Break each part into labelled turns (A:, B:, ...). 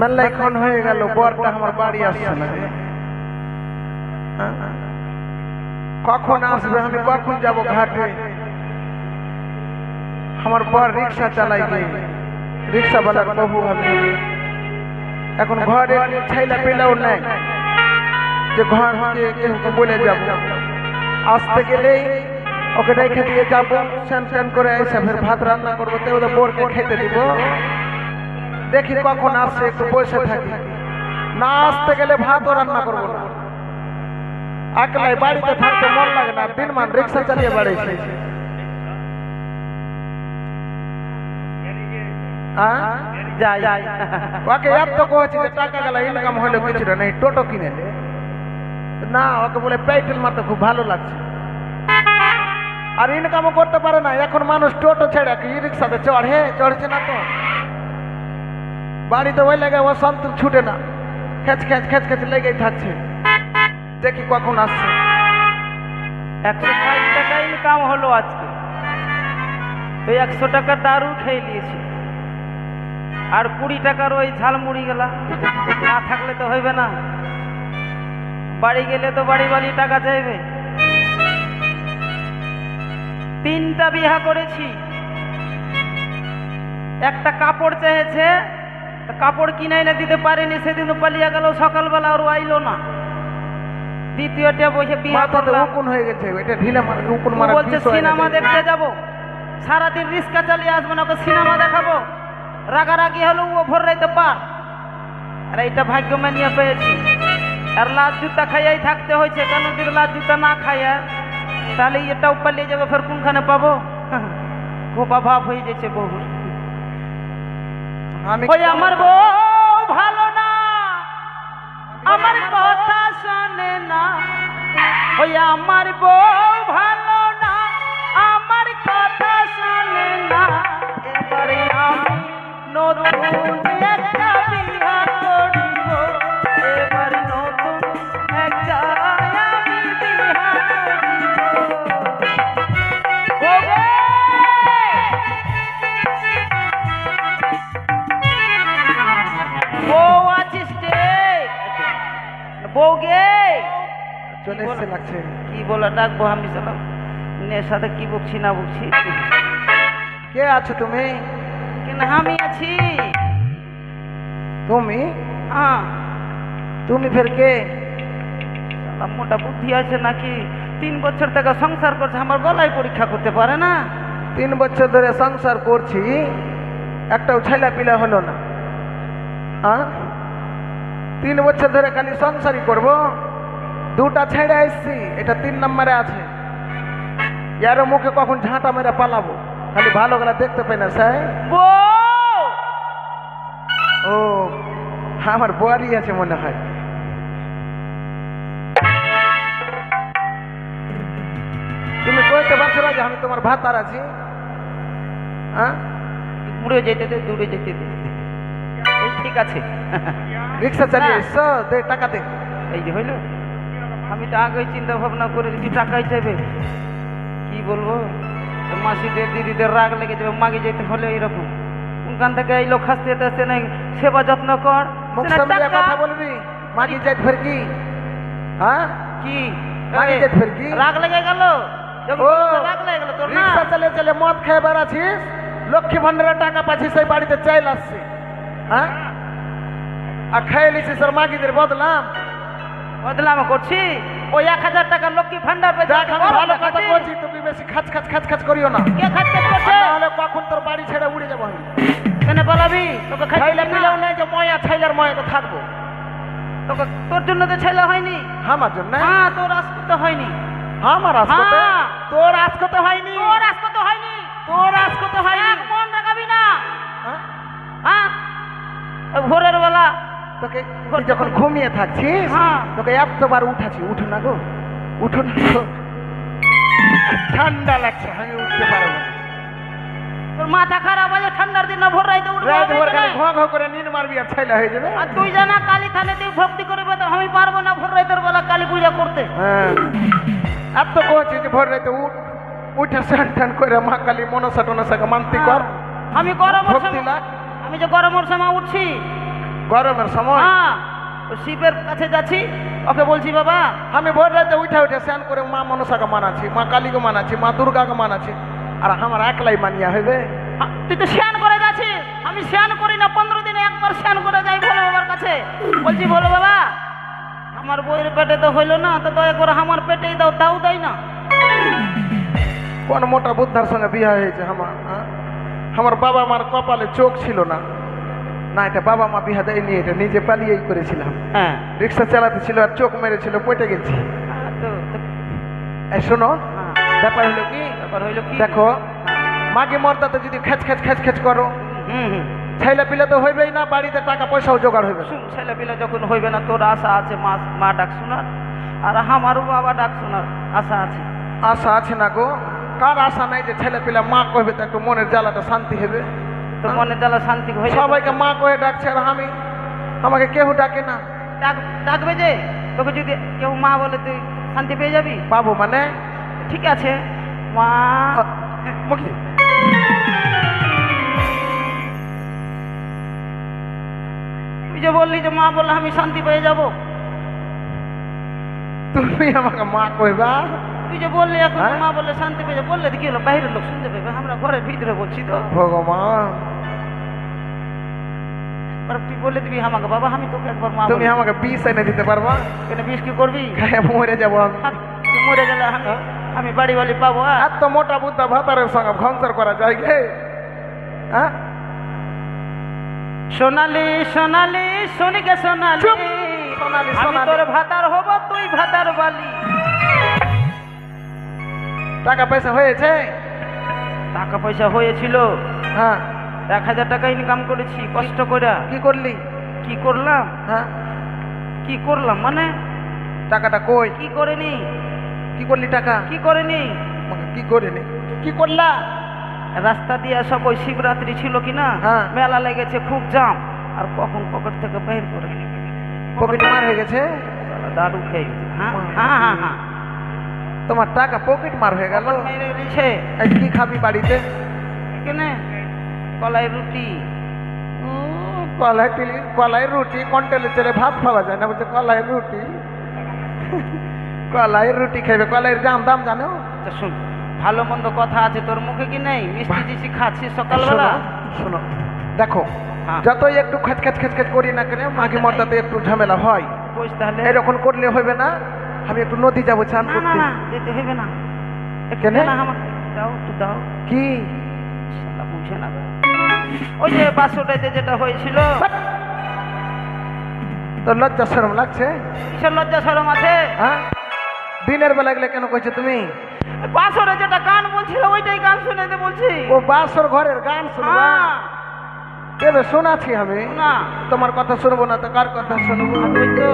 A: মেলা এখন হয়ে গেল বরটা আমার বাড়ি আসছে না? কখন আসবে? আমি কখন যাব ঘাটে? আমার বর রিক্সা চালাই গিয়ে। রিক্সা বালার বহু ভাবি এখন ঘরে ছেলে পেলেও নেই। যে ঘর বলে যাব। আসতে গেলেই ওকে রেখে দিয়ে যাব স্যান স্যান করে এসে ভাত রান্না করব তো বোরকে খেতে দিব। দেখি কখন আসছে একটু বসে থাকি। না আসতে গেলে ভাতও রান্না করব না। একলাই বাড়িতে থাকতে মন লাগে না, দিন মান রিক্সা চালিয়ে ইনকাম লাগছে। আর ইনকামও করতে পারে না, এখন মানুষ টোটো ছেড়ে ই রিক্সাতে চড়ে? চড়ছে না তো। বাড়িতে ওই লেগে ও সন্তুর ছুটে না। খেচ খেচ খেচ খেচ লেগেই থাকছে। দেখি কখন আসছে।
B: একশো ষাট টাকা ইনকাম হলো আজকে। তো একশো টাকা দারু খেয়ে নিয়েছি। আর কুড়ি টাকার ওই ঝালমুড়ি গেলা। না থাকলে তো হইবে না। বাড়ি গেলে তো বাড়ি বাড়ি টাকা চাইবে। তিনটা বিহা করেছি। একটা কাপড় চেয়েছে কাপড় কিনে এনে দিতে পারেনি সেদিন পালিয়ে গেল সকালবেলা আর আইলো না। দ্বিতীয়টা বসে করলাম।
A: উকুন হয়ে গেছে এটা ঢিলে উকুন মারা
B: বলছে সিনেমা দেখতে যাব। সারাদিন রিক্সা চালিয়ে আসব না ওকে সিনেমা দেখাবো। রাগারাগি হলো ও ভোর রাইতে পার। আর এইটা ভাগ্য মানিয়ে পেয়েছি। আর লাল জুতা খাইয়াই থাকতে হয়েছে কেন যদি লাল জুতা না খাইয়া তাহলে এটাও পালিয়ে যাবে ফের কোনখানে পাবো? গোপা ভাব হয়ে যাচ্ছে বহু ওই আমার বউ ভালো না। আমার কথা শোনে না। ওই আমার বউ ভালো না। আমার কথা শোনে না। এবারে আমি নতুন একটা
A: লাগছে
B: কি বলে ডাকবো আমি সালাম সাথে কি বকছি না বকছি?
A: কে আছো তুমি?
B: কেন আমি আছি?
A: তুমি?
B: হ্যাঁ।
A: তুমি ফের কে?
B: মোটা বুদ্ধি আছে নাকি? তিন বছর থেকে সংসার করছে আমার গলায় পরীক্ষা করতে পারে না?
A: তিন বছর ধরে সংসার করছি একটাও ছেলে পিলা হলো না। আহ? তিন বছর ধরে খালি সংসারই করব? দুটা ছেড়ে এসছি এটা তিন নম্বরে আছে। ইয়ারও মুখে কখন ঝাঁটা মেরে পালাবো খালি ভালো গেলা দেখতে পাই না স্যার। ও আমার বোয়ারি আছে মনে হয়। তুমি কইতে পারছ না যে আমি তোমার ভাতার আছি? হ্যাঁ
B: দূরে যেতে দে দূরে যেতে দে। ঠিক আছে।
A: রিক্সা চালিয়ে টাকা দে।
B: এই যে হইল। আমি তো আগে চিন্তা ভাবনা করে কি টাকাই চাইবে। কি বলব? মাসিদের দিদিদের রাগ লেগে যাবে মাগে যেতে হলে এইরকম কোনখান থেকে এই লোক হাসতে হাসতে নাই? সেবা যত্ন কর।
A: কথা বলবি? মাগি যাই ফের কি? হ্যাঁ?
B: কি?
A: মাগে যেতে ফের কি?
B: রাগ লেগে গেল? রাগ লেগে গেল তোর
A: রিক্সা মদ খেয়ে বেড়াচ্ছিস? লক্ষ্মী ভান্ডারের টাকা পাচ্ছিস সেই বাড়িতে চাইল আসছে। হ্যাঁ? আর খেয়ে লিছিস আর মাগিদের বদলাম
B: বদলাম করছি। ওই এক হাজার টাকা লক্ষ্মী ভান্ডার
A: ভালো কথা বলছি তুমি বেশি খাচ খাচ খাচ খাচ করিও না।
B: কে খাচ্ছে করছে
A: আর নাহলে কখন তোর বাড়ি ছেড়ে উড়ে যাব আমি?
B: কেন বলাবি? তোকে
A: খাইলে মিলেও নাই যে ময়া ছাইলার ময়াতে থাকব।
B: তোকে তোর জন্য তো ছেলে হয়নি।
A: আমার জন্য?
B: হ্যাঁ তোর আসতে হয়নি।
A: আমার আজকতে
B: হ্যাঁ।
A: তোর আজকতে হয়নি?
B: তোর আসতে হয়নি।
A: তোর আজকতে হয়নি?
B: মন রাখাবি না।
A: হ্যাঁ?
B: হ্যাঁ। ভোরের বেলা
A: তোকে তুই যখন ঘুমিয়ে থাকছিস
B: হ্যাঁ।
A: তোকে এতবার উঠাচ্ছি। উঠো না গো উঠো না গো। ঠান্ডা লাগছে আমি উঠতে পারব
B: তোর মাথা খারাপ আছে ঠান্ডার দিন ভোর রাইতে উঠবো
A: রাত ভোর খালি ঘ ঘ করে নিন মারবি আর ছেলে হয়ে যাবে।
B: আর তুই জানা কালী থানে তুই ভক্তি করবে তো আমি পারব না ভোর রাইতের বেলা কালী পূজা করতে।
A: হ্যাঁ। এত কহছি যে ভোর রাতে উঠ উঠে স্নান টান করে মা কালী মনসা টনসাকে মানতি কর।
B: আমি গরমের
A: ভক্তি
B: সময় আমি যে গরমের সময় উঠছি
A: গরমের সময়।
B: শিবের কাছে যাচ্ছি ওকে বলছি বাবা
A: আমি ভোর রাতে উঠে উঠে স্নান করে মা মনসাকে মানাচ্ছি মা কালীকে মানাচ্ছি মা দুর্গাকে মানাচ্ছি আর আমার একলাই মানিয়া হইবে?
B: তুই তো স্নান করে যাচ্ছিস। আমি স্নান করি না পনেরো দিনে একবার স্নান করে যাই ভোলে বাবার কাছে। বলছি বলো বাবা আমার বইয়ের পেটে তো হইল না তো দয়া করে আমার পেটেই দাও তাও দেয় না।
A: কোন মোটা বুদ্ধার সঙ্গে বিয়ে হয়েছে আমার? আমার বাবা মার কপালে চোখ ছিল না। না এটা বাবা মা বিহা দেয়নি এটা নিজে পালিয়েই করেছিলাম।
B: হ্যাঁ।
A: রিক্সা চালাতে ছিল আর চোখ মেরেছিল পটে গেছি।
B: আ, তো তো,
A: এই শোনো
B: হ্যাঁ,
A: ব্যাপার হলো কি?
B: ব্যাপার হইল কি?
A: দেখো মাকে মর্দাতে যদি খেচ খেচ খেচ খেচ করো ছেলে পিলে তো হইবেই না বাড়িতে টাকা পয়সাও জোগাড় হইবে না।
B: শুন ছেলেপিলা যখন হইবে না তোর আশা আছে মা মা ডাক শোনার আর আমারও বাবা ডাক শোনার আশা আছে।
A: আশা আছে না গো। কার আশা নাই যে ছেলে পিলে মা কইবে তো একটু মনের জ্বালাটা শান্তি হবে?
B: তো মনে জ্বালা শান্তি হয়ে যাবে।
A: সবাইকে মা কয়ে ডাকছে আর আমি আমাকে কেউ ডাকে না।
B: ডাক ডাকবে যে? তোকে যদি কেউ মা বলে তুই শান্তি পেয়ে যাবি?
A: বাবু মানে?
B: ঠিক আছে। মা।
A: মুখি।
B: তুই যে বললি যে মা বললে আমি শান্তি পেয়ে যাব।
A: তুমি আমাকে মা কইবা?
B: তুই যে বললি এখন
A: হ্যাঁ?
B: মা বললে শান্তি পেয়ে যাব বললে তো কি হলো? বাইরের লোক শুনতে পাবে আমরা ঘরের ভিতরে বলছি তো।
A: ভগবান।
B: আর তুই বলে দিবি আমাকে বাবা আমি তোকে একবার মা
A: তুমি আমাকে বিষ এনে দিতে পারবা
B: কেন বিষ কি করবি
A: খায় মরে যাব আমি
B: তুই মরে গেলে আমি আমি বাড়ি বাড়ি পাবো আর
A: মোটা বুদ্ধা ভাতারের সঙ্গে সংসার করা যায় গে হ্যাঁ
B: সোনালি সোনালি সোনিকে সোনালি
A: সোনালি,
B: আমি। তোর ভাতার হব তুই ভাতার বালি
A: টাকা পয়সা হয়েছে
B: টাকা পয়সা হয়েছিল
A: হ্যাঁ
B: এক হাজার টাকা ইনকাম করেছি কষ্ট করে
A: কি করলি?
B: কি করলাম?
A: হ্যাঁ।
B: কি করলাম মানে?
A: টাকাটা কই?
B: কি করেনি?
A: কি করলি টাকা?
B: কি করেনি?
A: কি করিনি? কি করলা?
B: রাস্তা দিয়ে সব ওই শিবরাত্রি ছিল কি না
A: হ্যাঁ।
B: মেলা লেগেছে খুব জাম। আর কখন পকেট থেকে বের করে
A: পকেট মার হয়ে গেছে?
B: দারু খেয়ে হ্যাঁ হ্যাঁ হ্যাঁ হ্যাঁ।
A: তোমার টাকা পকেট মার হয়ে গেল।
B: মেরে
A: কি খাবি বাড়িতে?
B: কেনে কলাই রুটি।
A: কলাই টিলি কলাই রুটি কন্টেলে চলে ভাত খাওয়া যায় না বলছে কলাই রুটি। কলাই রুটি খাইবে কলাইয়ের দাম দাম জানো?
B: তো শুন ভালো মন্দ কথা আছে তোর মুখে কি নেই? মিষ্টি জিসি খাচ্ছিস সকালবেলা?
A: শোনো, দেখো
B: হ্যাঁ।
A: যতই একটু খেচ খেচ খেচ খেচ করি না কেন মাঘি মর্দাতে একটু ঝামেলা হয়।
B: তাহলে।
A: এরকম করলে হবে না আমি একটু নদী যাব চান করতে।
B: না যেতে হবে না।
A: কেন?
B: দাও দাও
A: কি?
B: বুঝে না। ওই যে বাসুটাইতে যেটা হয়েছিল।
A: তোর লজ্জা সরম লাগছে?
B: কিসের লজ্জা সরম আছে?
A: হ্যাঁ? দিনের বেলা গেলে কেন কইছো তুমি?
B: বাসরে যেটা গান বলছিল ওইটাই গান শুনে দে বলছি।
A: ও বাসর ঘরের গান শুনবা?
B: হ্যাঁ,
A: দেবে শোনাছি আমি।
B: না।
A: তোমার কথা শুনব না তো কার কথা শুনব?
B: ওই তো।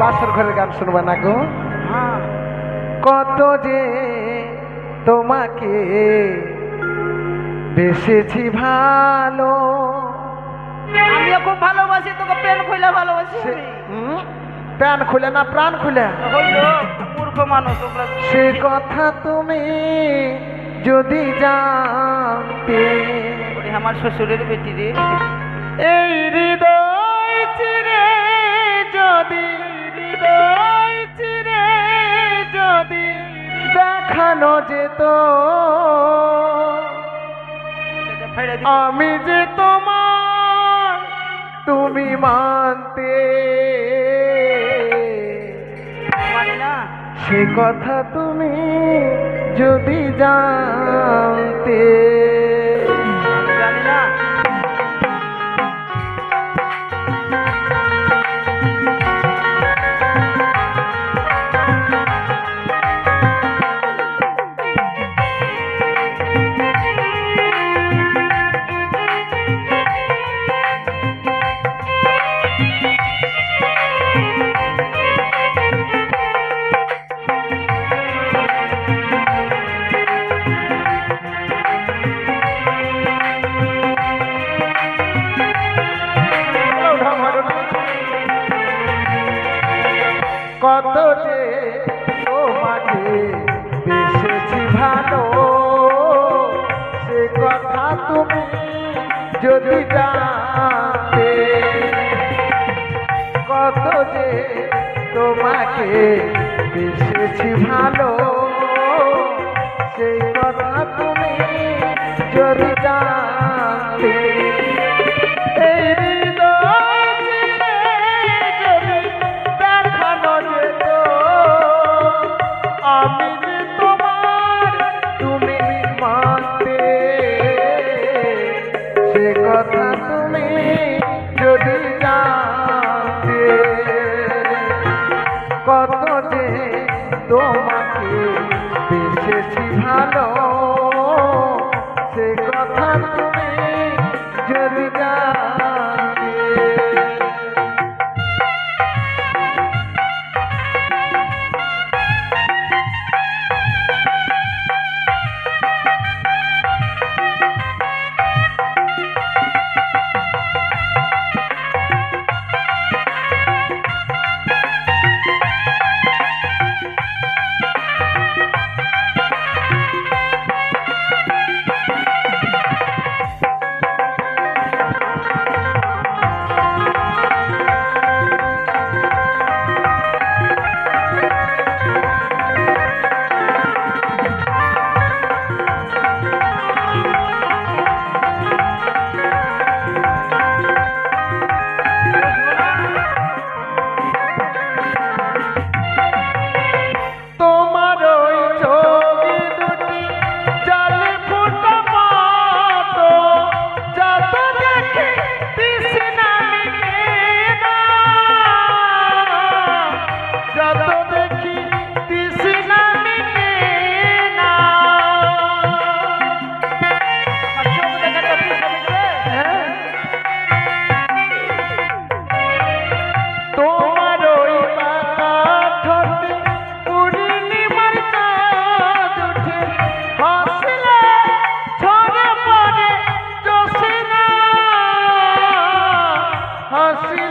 A: বাসর ঘরের গান শুনবা না গো।
B: হ্যাঁ।
A: কত যে তোমাকে বেসেছি ভালো।
B: আমিও খুব ভালোবাসি তোকে পেন খুলে ভালোবাসি?
A: প্যান খুলে না প্রাণ খুলে।
B: মূর্খ মানুষ
A: সে কথা তুমি যদি জানতে।
B: আমার শ্বশুরের বেটি রে।
A: এই হৃদয় চিরে যদি হৃদয় চিরে যদি দেখানো যেত। আমি যে তোমার তুমি মানতে
B: মানি
A: সে কথা তুমি যদি জানতে
B: যদি জানতে
A: কত যে তোমাকে বেসেছি ভালো সেই কথা তুমি যদি জান তোমাকে বেসেছি ভালো। সে কথা তুমি I Sí.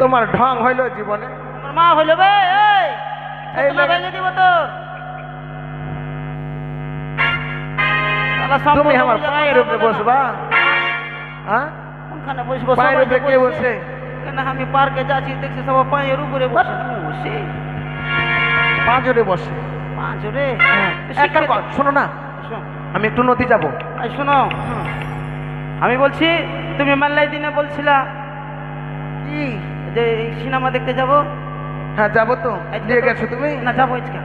A: তোমার ঢং হইল জীবনে।
B: মা হইল বে এই দিব তো। শালা
A: তুমি আমার পায়ের উপরে বসবা। হ্যাঁ?
B: কোনখানে বসবো?
A: পায়ের উপরে কে
B: বসে। কেন আমি পার্কে যাচ্ছি দেখছি সবাই পায়ের উপরে বসে। বসে?
A: পাঁচরে বসে। হ্যাঁ, শোনো না। আমি একটু নদী যাব।
B: শোনো। আমি বলছি তুমি মাল্লাই দিনে বলছিলা।
A: কি?
B: যে এই সিনেমা দেখতে যাব।
A: হ্যাঁ যাব তো। নিয়ে গেছো তুমি?
B: না যাব আজকে।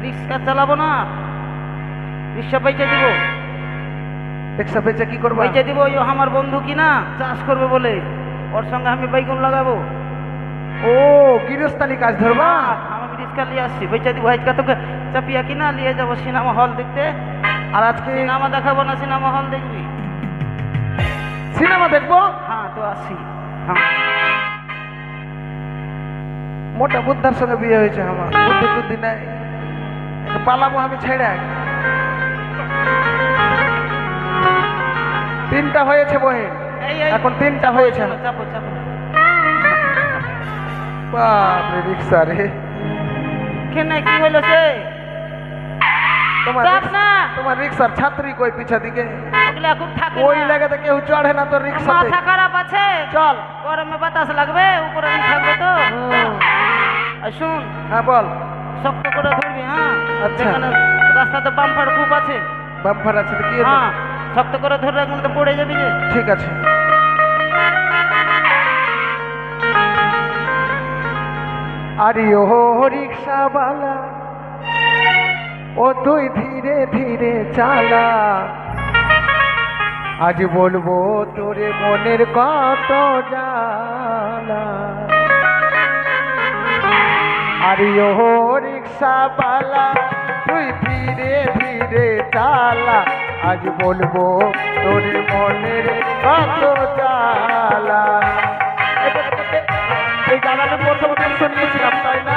B: রিক্সা চালাবো না। রিক্সা পয়সা দিব।
A: রিক্সা পেঁচা কি করবা?
B: পয়সা দিব ওই আমার বন্ধু কি না চাষ করবে বলে। ওর সঙ্গে আমি বাইগুন লাগাবো।
A: ও গিরস্তানি কাজ ধরবা?
B: আমি রিক্সা নিয়ে আসছি। পয়সা দিব আজকে তোকে চাপিয়া কিনা নিয়ে যাব সিনেমা হল দেখতে।
A: আর আজকে
B: সিনেমা দেখাবো না সিনেমা হল দেখবি।
A: সিনেমা দেখব?
B: হ্যাঁ তো আসি। হ্যাঁ।
A: মোটা বুদ্ধার সঙ্গে বিয়ে হয়েছে আমার। বুদ্ধি টুদ্ধি নাই। পালাবো আমি ছেড়ে তিনটা হয়েছে বহিন।
B: এই
A: এখন তিনটা হয়েছে। বাপরে রিক্সা রে।
B: কেনে কি হইল সে?
A: তোমার রিক্সা- রিক্সার ছাত্রী কই পিছা দিকে? ওই। লাগাতে কেউ চড়ে না তোর রিক্সাতে।
B: মাথা খারাপ আছে।
A: চল।
B: গরমে বাতাস লাগবে উপরে থাকব তো। শুন।
A: হ্যাঁ বল।
B: শক্ত করে ধরবি হ্যাঁ?
A: আচ্ছা।
B: রাস্তাতে বাম্পার খুব আছে।
A: বাম্পার আছে তো কি
B: হ্যাঁ শক্ত করে ধরে রাখলে তো পড়ে যাবি যে।
A: ঠিক আছে। আরে ও রিক্সাওয়ালা ও তুই ধীরে ধীরে চালা। আজ বলব তোরে মনের কত জালা আরে ও রিক্সাওয়ালা, তুই ধীরে ধীরে চালা। আজ বলব তোর মনের কত চালা এই প্রথম শুনিয়েছিলাম, তাই না?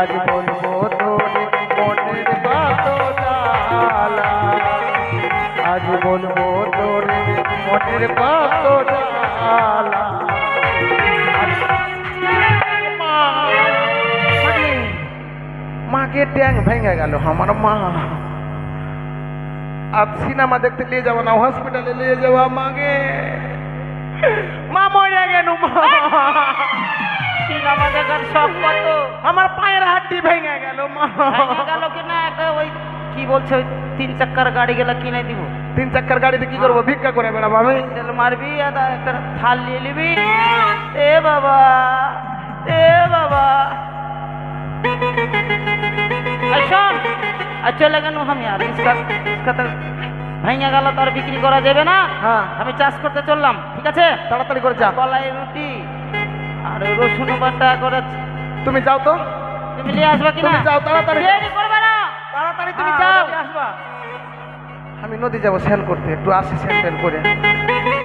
A: আজ বলব তোর মনের কত জ্বালা আজ বলব তোর মনের কত মাগে, মাকে ট্যাং ভেঙে গেল আমার মা। আর সিনেমা দেখতে নিয়ে যাব না হসপিটালে নিয়ে যাব মাগে মা মরে গেল মা
B: সিনেমা দেখার সব কত?
A: আমার পায়ের হাড্ডি ভেঙে গেল মা।
B: ভেঙে গেল কিনা একটা ওই কি বলছে ওই তিন চাক্কার গাড়ি গেলা কিনে দিব।
A: তিন চাক্কার গাড়িতে কি করব? ভিক্ষা করে বেড়াবো আমি?
B: তেল মারবি আর একটা থাল নিয়ে নিবি। এ বাবা এ বাবা। শোন আর চলে গেল আমি আর ভেঙে গেল তো আর বিক্রি করা যাবে না।
A: হ্যাঁ।
B: আমি চাষ করতে চললাম ঠিক আছে?
A: তাড়াতাড়ি করে যা।
B: কলাই রুটি আর রসুন বাটা করে।
A: তুমি যাও তো।
B: তুমি নিয়ে আসবা কিনা
A: তুমি যাও তাড়াতাড়ি।
B: দেরি করবে না।
A: তাড়াতাড়ি তুমি যাও।
B: আসবা
A: আমি নদী যাব স্নান করতে একটু আসি স্নান করে।